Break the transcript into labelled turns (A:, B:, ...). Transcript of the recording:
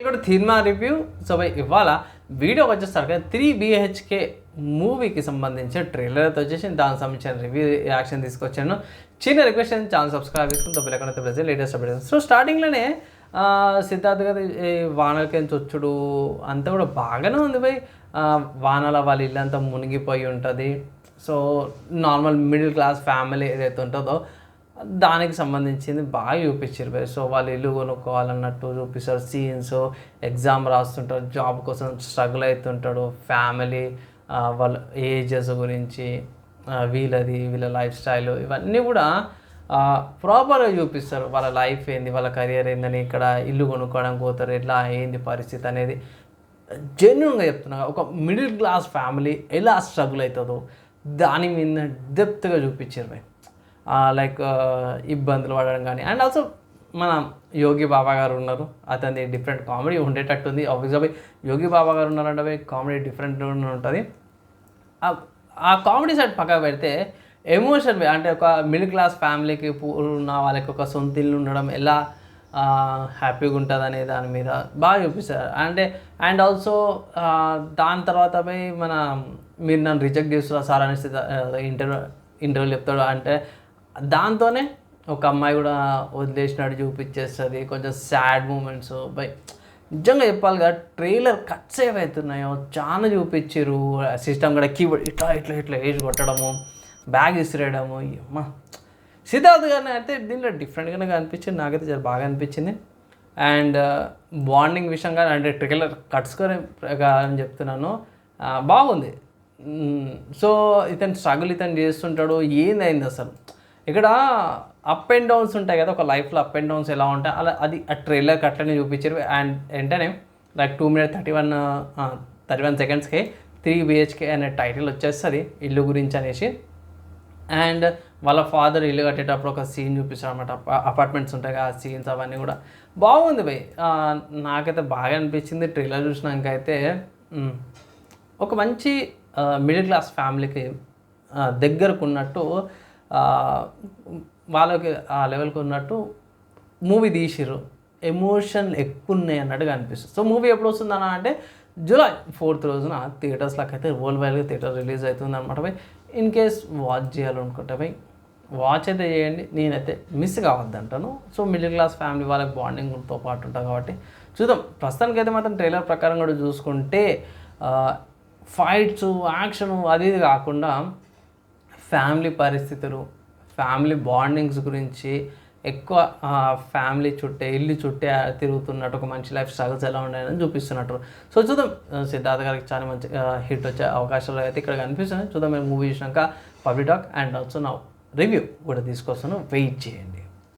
A: ఇక్కడ cinema review. So ఇవాళ video వచ్చేసరికి త్రీ బిహెచ్కే మూవీకి సంబంధించిన ట్రైలర్ అయితే వచ్చేసి దానికి సంబంధించిన రివ్యూ యాక్షన్ తీసుకొచ్చాను. చిన్న రిక్వెస్ట్ అని ఛానల్ సబ్స్క్రైబ్ చేసుకుని తప్ప లేకుండా ప్రజెంట్ లేటెస్ట్ అప్డేట్ సో స్టార్టింగ్లోనే సిద్ధార్థ సిద్ధార్థ్ గారి ఈ వచ్చుడు అంతా కూడా బాగానే ఉంది బై. వానల వాళ్ళ ఇల్లు అంతా మునిగిపోయి ఉంటుంది. So normal middle class family ఏదైతే ఉంటుందో దానికి సంబంధించింది బాగా చూపించారు భయ్ సో వాళ్ళు ఇల్లు కొనుక్కోవాలన్నట్టు చూపిస్తారు. సీన్స్ ఎగ్జామ్ రాస్తుంటారు. జాబ్ కోసం స్ట్రగుల్ అవుతుంటాడు. ఫ్యామిలీ వాళ్ళ ఏజెస్ గురించి వీళ్ళది వీళ్ళ లైఫ్ స్టైల్ ఇవన్నీ కూడా ప్రాపర్గా చూపిస్తారు. వాళ్ళ లైఫ్ ఏంది? వాళ్ళ కెరియర్ ఏందని ఇక్కడ ఇల్లు కొనుక్కోవడానికి పోతారు. ఎట్లా ఏంది పరిస్థితి అనేది జెన్యున్గా చెప్తున్నా. ఒక మిడిల్ క్లాస్ ఫ్యామిలీ ఎలా స్ట్రగుల్ అవుతుందో దాని మీద డెప్త్గా చూపించారు భయ్ లైక్ ఇబ్బందులు పడడం కానీ. అండ్ ఆల్సో మన యోగి బాబా గారు ఉన్నారు. అతని డిఫరెంట్ కామెడీ ఉండేటట్టుంది ఆబ్వియస్గా యోగి బాబా గారు ఉన్నారంటే కామెడీ డిఫరెంట్ ఉంటుంది. ఆ- కామెడీ సైడ్ పక్కకు పెడితే ఎమోషన్ అంటే ఒక మిడిల్ క్లాస్ ఫ్యామిలీకి ఉన్న వాళ్ళకి ఒక సొంత ఇల్లు ఉండడం ఎలా హ్యాపీగా ఉంటుంది అనే దాని మీద బాగా చూపిస్తారు. అంటే అండ్ ఆల్సో దాని తర్వాత పోయి మన మీరు నన్ను రిజెక్ట్ చేస్తున్నారు సార్ అనేసి ఇంటర్వ్యూ ఇంటర్వ్యూ చెప్తాడు అంటే దాంతోనే ఒక అమ్మాయి కూడా వదిలేసినట్టు చూపించేస్తుంది. కొంచెం సాడ్ మూమెంట్స్ బై నిజంగా చెప్పాలి కదా ట్రైలర్ కట్స్ ఏవైతున్నాయో చాలా చూపించారు సిస్టమ్ కూడా కీబోర్డ్ ఇట్లా ఇట్లా ఇట్లా వేసి కొట్టడము బ్యాగ్ ఇసిరేయడము అమ్మా. సిద్ధార్థ్ గారిని అయితే దీంట్లో డిఫరెంట్గానే అనిపించింది నాకైతే చాలా బాగా అనిపించింది. అండ్ బాండింగ్ విషయం కానీ అంటే ట్రైలర్ కట్స్ ప్రకారం చెప్తున్నాను. బాగుంది. సో ఇతను స్ట్రగుల్ ఇతను చేస్తుంటాడు. ఏందైంది అసలు? ఇక్కడ అప్ అండ్ డౌన్స్ ఉంటాయి కదా ఒక లైఫ్లో అప్ అండ్ డౌన్స్ ఎలా ఉంటాయి అలా అది ఆ ట్రైలర్కి అట్లనే చూపించారు. అండ్ వెంటనే like two minute thirty one thirty one సెకండ్స్కి three BHK అనే టైటిల్ వచ్చేస్తుంది ఇల్లు గురించి అనేసి. అండ్ వాళ్ళ ఫాదర్ ఇల్లు కట్టేటప్పుడు ఒక సీన్ చూపిస్తారు అనమాట అపార్ట్మెంట్స్ ఉంటాయి ఆ సీన్స్ అవన్నీ కూడా. బాగుంది భయ్ నాకైతే బాగా అనిపించింది ట్రైలర్ చూసినాక అయితే ఒక మంచి మిడిల్ క్లాస్ ఫ్యామిలీకి దగ్గరకు ఉన్నట్టు వాళ్ళకి ఆ లెవెల్కి ఉన్నట్టు మూవీ తీసిర్రు. ఎమోషన్ ఎక్కువ ఉన్నాయి అన్నట్టుగా అనిపిస్తుంది. సో మూవీ ఎప్పుడు వస్తుందన్న అంటే జూలై ఫోర్త్ రోజున థియేటర్స్లోకి అయితే వరల్డ్ వైడ్గా థియేటర్ రిలీజ్ అవుతుంది అనమాట పోయి ఇన్ కేస్ వాచ్ చేయాలనుకుంటే పోయి వాచ్ అయితే చేయండి. నేనైతే మిస్ కావద్దంటాను. సో మిడిల్ క్లాస్ ఫ్యామిలీ వాళ్ళకి బాండింగ్తో పాటు ఉంటాం కాబట్టి చూద్దాం. ప్రస్తుతానికైతే మాత్రం ట్రైలర్ ప్రకారం కూడా చూసుకుంటే ఫైట్స్ యాక్షన్ అది ఇది కాకుండా ఫ్యామిలీ పరిస్థితులు ఫ్యామిలీ బాండింగ్స్ గురించి ఎక్కువ ఫ్యామిలీ చుట్టే ఇల్లు చుట్టే తిరుగుతున్నట్టు ఒక మంచి లైఫ్ స్ట్రగుల్స్ ఎలా ఉన్నాయని చూపిస్తున్నట్టు. సో చూద్దాం. సిద్ధార్థ గారికి చాలా మంచి హిట్ వచ్చే అవకాశాలు అయితే ఇక్కడ కనిపిస్తున్నాయి. చూద్దాం మేము మూవీ చూసినాక పబ్లిక్ టాక్ అండ్ ఆల్సో నా రివ్యూ కూడా తీసుకొస్తాను. వెయిట్ చేయండి.